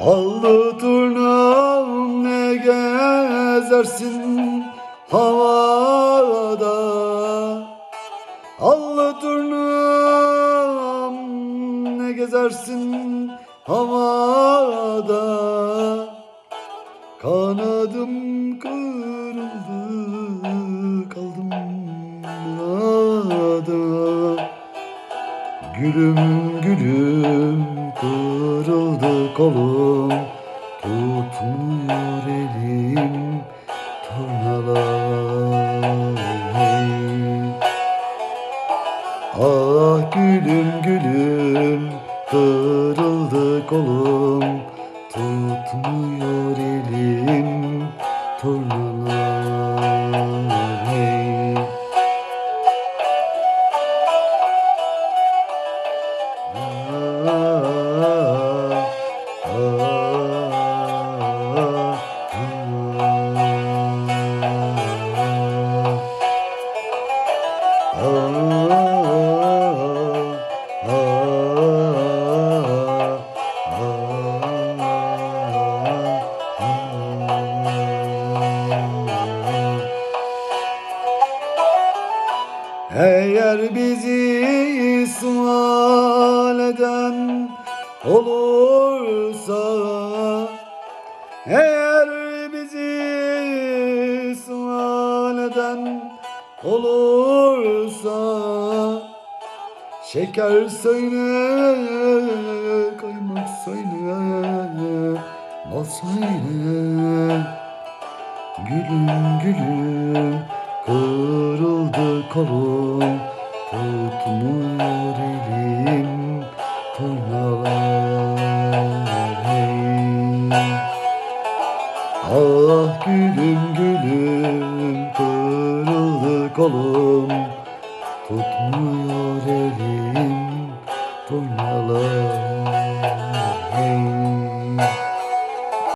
Allı turnam ne gezersin havada? Allı turnam ne gezersin havada? Kanadım kırıldı Gülüm gülüm kırıldı kolum. Tutmuyor elim tornalar hey. Ah gülüm gülüm kırıldı kolum. Tutmuyor elim tornalar Eğer bizi sual eden olursa Eğer bizi sual eden olursa Şeker söyle, kaymak söyle, bal söyle. Gülüm gülüm kırıldı kolum Ah gülüm gülüm kırıldı kolum Tutmuyor elim bunalım